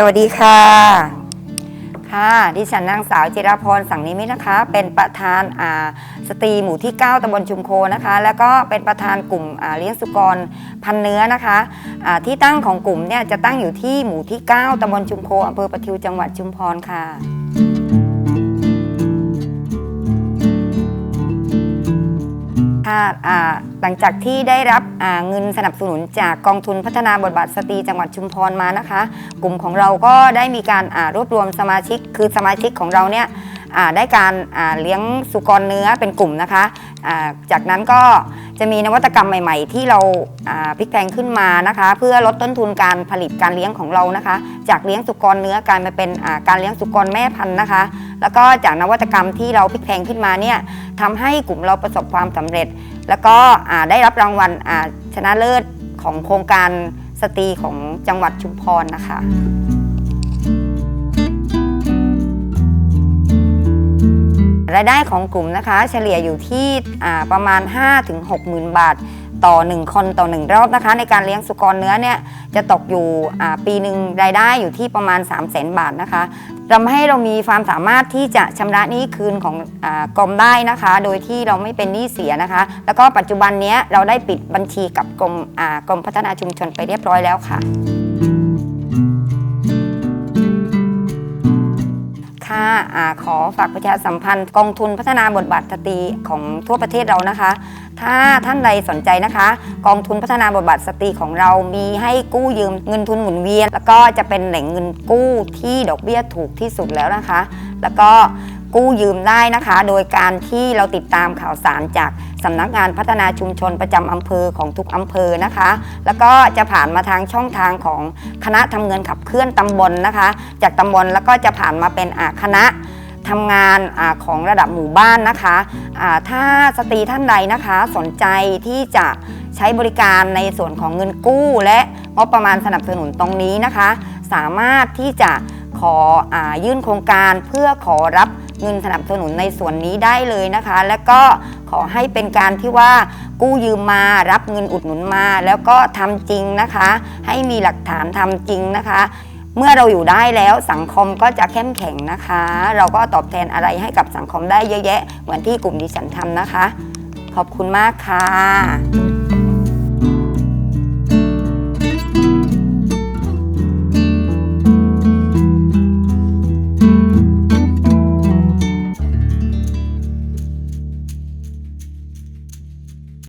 สวัสดีค่ะ ค่ะดิฉันนางสาวจิรพรสังนิมิตนะคะ เป็นประธานอ่าสตรีหมู่ที่ 9ตำบลชุมโคนะคะ แล้วก็เป็นประธานกลุ่มอ่าเลี้ยงสุกรพันเนื้อนะคะอ่าที่ตั้งของกลุ่มเนี่ยจะตั้งอยู่ที่หมู่ที่ 9ตำบลชุมโคอำเภอประทิวจังหวัดชุมพรค่ะ ค่ะอ่า หลังจากที่ได้รับเงินสนับสนุนจากกองทุนพัฒนาบทบาทสตรีจังหวัดชุมพรมานะคะ กลุ่มของเราก็ได้มีการรวบรวมสมาชิก คือสมาชิกของเราเนี่ยได้การเลี้ยงสุกรเนื้อเป็นกลุ่มนะคะจากนั้นก็จะมีนวัตกรรมใหม่ ๆ ที่เราพลิกแพงขึ้นมานะคะ เพื่อลดต้นทุนการผลิตการเลี้ยงของเรานะคะ จากเลี้ยงสุกรเนื้อกลายมาเป็นการเลี้ยงสุกรแม่พันธุ์นะคะ แล้วก็จากนวัตกรรมที่เราพลิกแพงขึ้นมาเนี่ย ทำให้กลุ่มเราประสบความสำเร็จ แล้วก็ได้รับรางวัลชนะเลิศของโครงการสตรีของจังหวัดชุมพรนะคะรายได้ของกลุ่มนะคะ เฉลี่ยอยู่ที่ประมาณ 5-6หมื่นบาท ต่อ 1 คนต่อ 1 รอบนะคะ ในการเลี้ยงสุกรเนื้อเนี่ยจะตกอยู่ปีหนึ่งรายได้อยู่ที่ประมาณ 3 0 0แสนบาทนะคะทำให้เรามีความสามารถที่จะชำระหนี้คืนของอกรมได้นะคะ โดยที่เราไม่เป็นหนี้เสียนะคะ แล้วก็ปัจจุบันเนี้ยเราได้ปิดบัญชีกับกรมกรมพัฒนาชุมชนไปเรียบร้อยแล้วค่ะ่ะอาขอฝากประชาสัมพันธ์กองทุนพัฒนาบทบาทสตรีของทั่วประเทศเรานะคะ ถ้าท่านใดสนใจนะคะ กองทุนพัฒนาบทบาทสตรีของเรามีให้กู้ยืมเงินทุนหมุนเวียน แล้วก็จะเป็นแหล่งเงินกู้ที่ดอกเบี้ยถูกที่สุดแล้วนะคะ แล้วก็กู้ยืมได้นะคะ โดยการที่เราติดตามข่าวสารจากสำนักงานพัฒนาชุมชนประจำอำเภอของทุกอำเภอนะคะ แล้วก็จะผ่านมาทางช่องทางของคณะทำเงินขับเคลื่อนตำบลนะคะ จากตำบลแล้วก็จะผ่านมาเป็นอาคณะทำงานอของระดับหมู่บ้านนะคะอ่าถ้าสตรีท่านใดนะคะสนใจที่จะใช้บริการในส่วนของเงินกู้ และงบประมาณสนับสนุนตรงนี้นะคะ สามารถที่จะขออายื่นโครงการเพื่อขอรับเงินสนับสนุนในส่วนนี้ได้เลยนะคะ และก็ขอให้เป็นการที่ว่ากู้ยืมมารับเงินอุดหนุนมา แล้วก็ทำจริงนะคะ ให้มีหลักฐานทำจริงนะคะ เมื่อเราอยู่ได้แล้วสังคมก็จะเข้มแข็งนะคะ เราก็ตอบแทนอะไรให้กับสังคมได้เยอะแยะ เหมือนที่กลุ่มดิฉันทำนะคะ ขอบคุณมากค่ะ